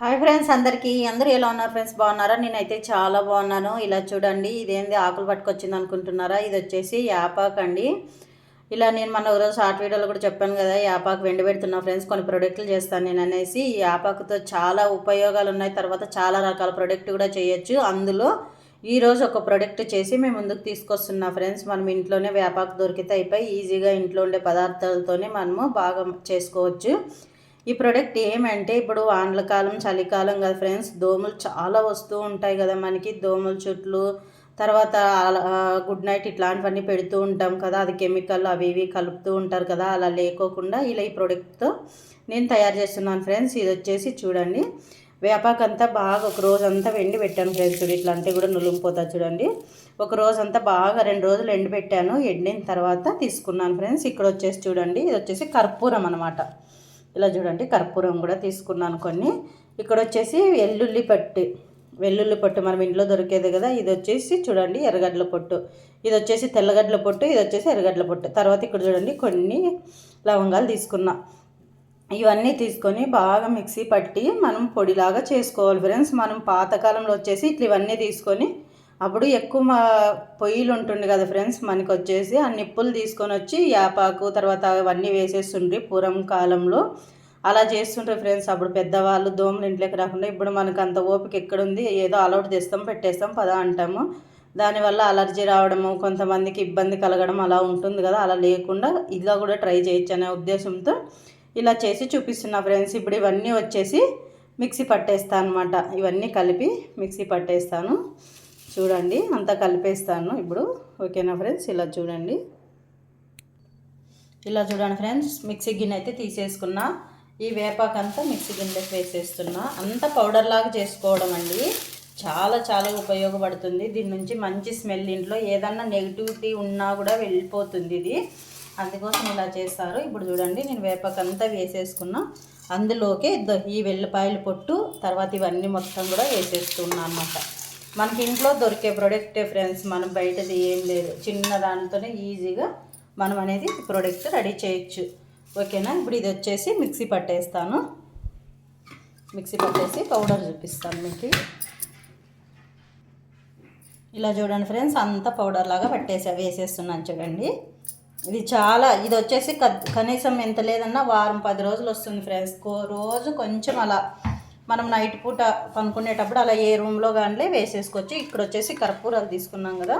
Hi friends అందరికీ. అందరూ ఎలా ఉన్నారు ఫ్రెండ్స్? బాగున్నారా? నేనైతే చాలా బాగున్నాను. ఇలా చూడండి ఇదేంది ఆకులు పట్టుకొచ్చింది అనుకుంటున్నారా? ఇది వచ్చేసి యాపాక్ అండి. ఇలా నేను మన రోజు షార్ట్ వీడియోలో కూడా చెప్పాను కదా యాపాకు వెండి పెడుతున్నా ఫ్రెండ్స్ కొన్ని ప్రొడక్ట్లు చేస్తాను నేను అనేసి. ఈ యాపాకుతో చాలా ఉపయోగాలు ఉన్నాయి. తర్వాత చాలా రకాల ప్రొడక్ట్ కూడా చేయొచ్చు. అందులో ఈరోజు ఒక ప్రొడక్ట్ చేసి మేము ముందుకు తీసుకొస్తున్నా ఫ్రెండ్స్. మనం ఇంట్లోనే వేపాకు దొరికితే అయిపోయి ఈజీగా ఇంట్లో ఉండే పదార్థాలతోనే మనము బాగా చేసుకోవచ్చు. ఈ ప్రోడక్ట్ ఏమంటే ఇప్పుడు వానల కాలం చలికాలం కదా ఫ్రెండ్స్ దోమలు చాలా వస్తూ ఉంటాయి కదా మనకి. దోమల చుట్లు తర్వాత గుడ్ నైట్ ఇట్లాంటివన్నీ పెడుతూ ఉంటాం కదా. అది కెమికల్ అవి ఇవి కలుపుతూ ఉంటారు కదా. అలా లేకోకుండా ఇలా ఈ ప్రోడక్ట్తో నేను తయారు చేస్తున్నాను ఫ్రెండ్స్ ఇది వచ్చేసి చూడండి. వేపాకంతా బాగా ఒక రోజు అంతా వెండి పెట్టాను ఫ్రెండ్స్ చూడు ఇట్లా అంటే కూడా నులిగిపోతా చూడండి. ఒక రోజు అంతా బాగా రెండు రోజులు ఎండి పెట్టాను. ఎండిన తర్వాత తీసుకున్నాను ఫ్రెండ్స్ ఇక్కడ వచ్చేసి చూడండి. ఇది వచ్చేసి కర్పూరం అనమాట ఇలా చూడండి కర్పూరం కూడా తీసుకున్నాను కొన్ని. ఇక్కడ వచ్చేసి వెల్లుల్లి పట్టు. వెల్లుల్లి పొట్టు మనం ఇంట్లో దొరికేది కదా ఇది వచ్చేసి చూడండి ఎర్రగడ్డల పొట్టు. ఇది వచ్చేసి తెల్లగడ్డల పొట్టు ఇది వచ్చేసి ఎర్రగడ్డల పొట్టు. తర్వాత ఇక్కడ చూడండి కొన్ని లవంగాలు తీసుకున్నా. ఇవన్నీ తీసుకొని బాగా మిక్సీ పట్టి మనం పొడిలాగా చేసుకోవాలి ఫ్రెండ్స్. మనం పాతకాలంలో వచ్చేసి ఇట్లా ఇవన్నీ తీసుకొని అప్పుడు ఎక్కువ మా పొయ్యిలు ఉంటుండే కదా ఫ్రెండ్స్ మనకి వచ్చేసి ఆ నిప్పులు తీసుకొని వచ్చి యాపాకు తర్వాత అవన్నీ వేసేస్తుండ్రి పూర్వం కాలంలో. అలా చేస్తుండ్రి ఫ్రెండ్స్ అప్పుడు పెద్దవాళ్ళు దోమలు ఇంట్లోకి రాకుండా. ఇప్పుడు మనకు అంత ఓపిక ఎక్కడుంది ఏదో అలౌట్ చేస్తాం పెట్టేస్తాం పదా అంటాము. దానివల్ల అలర్జీ రావడము కొంతమందికి ఇబ్బంది కలగడం అలా ఉంటుంది కదా అలా లేకుండా ఇలా కూడా ట్రై చేయొచ్చు అనే ఉద్దేశంతో ఇలా చేసి చూపిస్తున్నా ఫ్రెండ్స్. ఇప్పుడు ఇవన్నీ వచ్చేసి మిక్సీ పట్టేస్తాను అనమాట ఇవన్నీ కలిపి మిక్సీ పట్టేస్తాను. చూడండి అంతా కలిపేస్తాను ఇప్పుడు. ఓకేనా ఫ్రెండ్స్? ఇలా చూడండి. ఇలా చూడండి ఫ్రెండ్స్ మిక్సీ గిన్నె అయితే తీసేసుకున్నా. ఈ వేపాకంతా మిక్సీ గిన్నెలోకి వేసేస్తున్నా. అంత పౌడర్ లాగా చేసుకోవడం అండి. చాలా చాలా ఉపయోగపడుతుంది. దీని నుంచి మంచి స్మెల్ ఇంట్లో ఏదన్నా నెగిటివిటీ ఉన్నా కూడా వెళ్ళిపోతుంది ఇది. అందుకోసం ఇలా చేస్తారు. ఇప్పుడు చూడండి నేను వేపాకంతా వేసేసుకున్నా. అందులోకి ఈ వెల్లిపాయలు పొట్టు తర్వాత ఇవన్నీ మొత్తం కూడా వేసేస్తున్నా అనమాట మనకి ఇంట్లో దొరికే ప్రొడక్టే ఫ్రెండ్స్ మనం బయటది ఏం లేదు. చిన్న దానితోనే ఈజీగా మనం అనేది ప్రోడక్ట్ రెడీ చేయొచ్చు. ఓకేనా ఇప్పుడు ఇది వచ్చేసి మిక్సీ పట్టేస్తాను. మిక్సీ పట్టేసి పౌడర్ చూపిస్తాను మీకు. ఇలా చూడండి ఫ్రెండ్స్ అంతా పౌడర్ లాగా పట్టేసా వేసేస్తున్నాను చూడండి. ఇది చాలా ఇది వచ్చేసి కనీసం ఎంత లేదన్నా వారం పది రోజులు వస్తుంది ఫ్రెండ్స్ రోజు కొంచెం అలా మనం నైట్ పూట పనుకునేటప్పుడు అలా ఏ రూమ్లో కానీ వేసేసుకోవచ్చు. ఇక్కడ వచ్చేసి కర్పూరాలు తీసుకున్నాం కదా.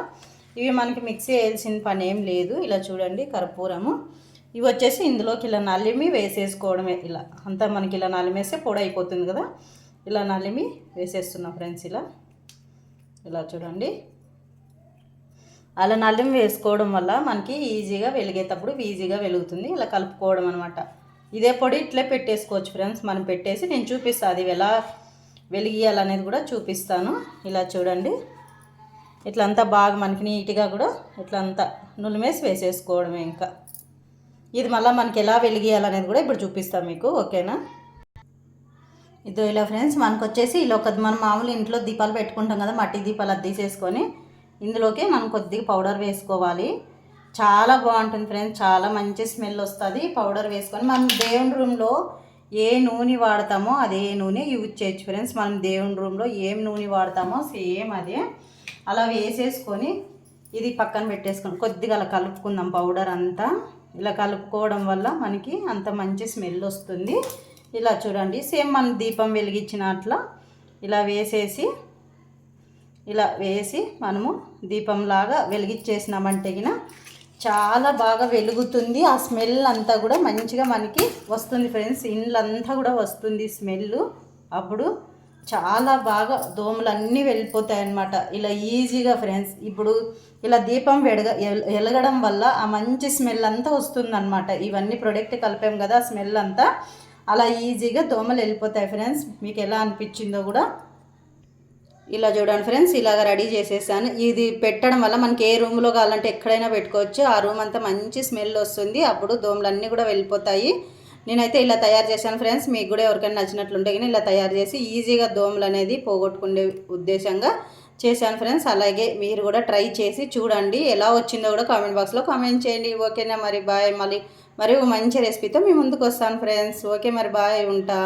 ఇవి మనకి మిక్సీ వేయాల్సిన పని ఏం లేదు. ఇలా చూడండి కర్పూరము. ఇవి వచ్చేసి ఇందులోకి ఇలా నలిమి వేసేసుకోవడమే. ఇలా అంతా మనకి ఇలా నలిమేస్తే పొడి అయిపోతుంది కదా. ఇలా నలిమి వేసేస్తున్నాం ఫ్రెండ్స్ ఇలా. ఇలా చూడండి. అలా నలిమి వేసుకోవడం వల్ల మనకి ఈజీగా వెలిగేటప్పుడు ఈజీగా వెలుగుతుంది. ఇలా కలుపుకోవడం అనమాట ఇదే పొడి ఇట్లే పెట్టేసుకోవచ్చు ఫ్రెండ్స్. మనం పెట్టేసి నేను చూపిస్తాను అది ఎలా వెలిగియాలనేది కూడా చూపిస్తాను. ఇలా చూడండి. ఇట్లంతా బాగా మనకి నీట్గా కూడా ఇట్లంతా నులిమేసి వేసేసుకోవడమే ఇంకా. ఇది మళ్ళీ మనకి ఎలా వెలిగియాలనేది కూడా ఇప్పుడు చూపిస్తాను మీకు ఓకేనా? ఇదో ఇలా ఫ్రెండ్స్ మనకు వచ్చేసి ఇలా ఒక మనం మామూలు ఇంట్లో దీపాలు పెట్టుకుంటాం కదా మట్టి దీపాలు అది తీసేసుకొని ఇందులోకి మనం కొద్దిగా పౌడర్ వేసుకోవాలి. చాలా బాగుంటుంది ఫ్రెండ్స్. చాలా మంచి స్మెల్ వస్తుంది. పౌడర్ వేసుకొని మనం దేవుని రూమ్లో ఏ నూనె వాడతామో అదే నూనె యూజ్ చేయొచ్చు ఫ్రెండ్స్. మనం దేవుని రూమ్లో ఏం నూనె వాడతామో సేమ్ అదే. అలా వేసేసుకొని ఇది పక్కన పెట్టేసుకొని కొద్దిగా అలా కలుపుకుందాం పౌడర్ అంతా. ఇలా కలుపుకోవడం వల్ల మనకి అంత మంచి స్మెల్ వస్తుంది. ఇలా చూడండి. సేమ్ మనం దీపం వెలిగించినట్లా ఇలా వేసేసి ఇలా వేసి మనము దీపంలాగా వెలిగించేసినామంటే చాలా బాగా వెలుగుతుంది. ఆ స్మెల్ అంతా కూడా మంచిగా మనకి వస్తుంది ఫ్రెండ్స్. ఇండ్లంతా కూడా వస్తుంది స్మెల్. అప్పుడు చాలా బాగా దోమలు అన్నీ వెళ్ళిపోతాయి అన్నమాట ఇలా ఈజీగా ఫ్రెండ్స్. ఇప్పుడు ఇలా దీపం వెడగ వెలగడం వల్ల ఆ మంచి స్మెల్ అంతా వస్తుందన్నమాట. ఇవన్నీ ప్రొడక్ట్ కలిపాం కదా ఆ స్మెల్ అంతా. అలా ఈజీగా దోమలు వెళ్ళిపోతాయి ఫ్రెండ్స్. మీకు ఎలా అనిపించిందో కూడా ఇలా చూడండి ఫ్రెండ్స్ ఇలాగ రెడీ చేసేసాను. ఇది పెట్టడం వల్ల మనకి ఏ రూమ్లో కావాలంటే ఎక్కడైనా పెట్టుకోవచ్చు. ఆ రూమ్ అంతా మంచి స్మెల్ వస్తుంది. అప్పుడు దోమలన్నీ కూడా వెళ్ళిపోతాయి. నేనైతే ఇలా తయారు చేశాను ఫ్రెండ్స్. మీకు కూడా ఎవరికైనా నచ్చినట్లుంటే కానీ ఇలా తయారు చేసి ఈజీగా దోమలు అనేది పోగొట్టుకునే ఉద్దేశంగా చేశాను ఫ్రెండ్స్. అలాగే మీరు కూడా ట్రై చేసి చూడండి. ఎలా వచ్చిందో కూడా కామెంట్ బాక్స్లో కామెంట్ చేయండి. ఓకేనా మరి బాయ్ మళ్ళీ మరి మంచి రెసిపీతో మీ ముందుకు వస్తాను ఫ్రెండ్స్. ఓకే మరి బాయ్ ఉంటా.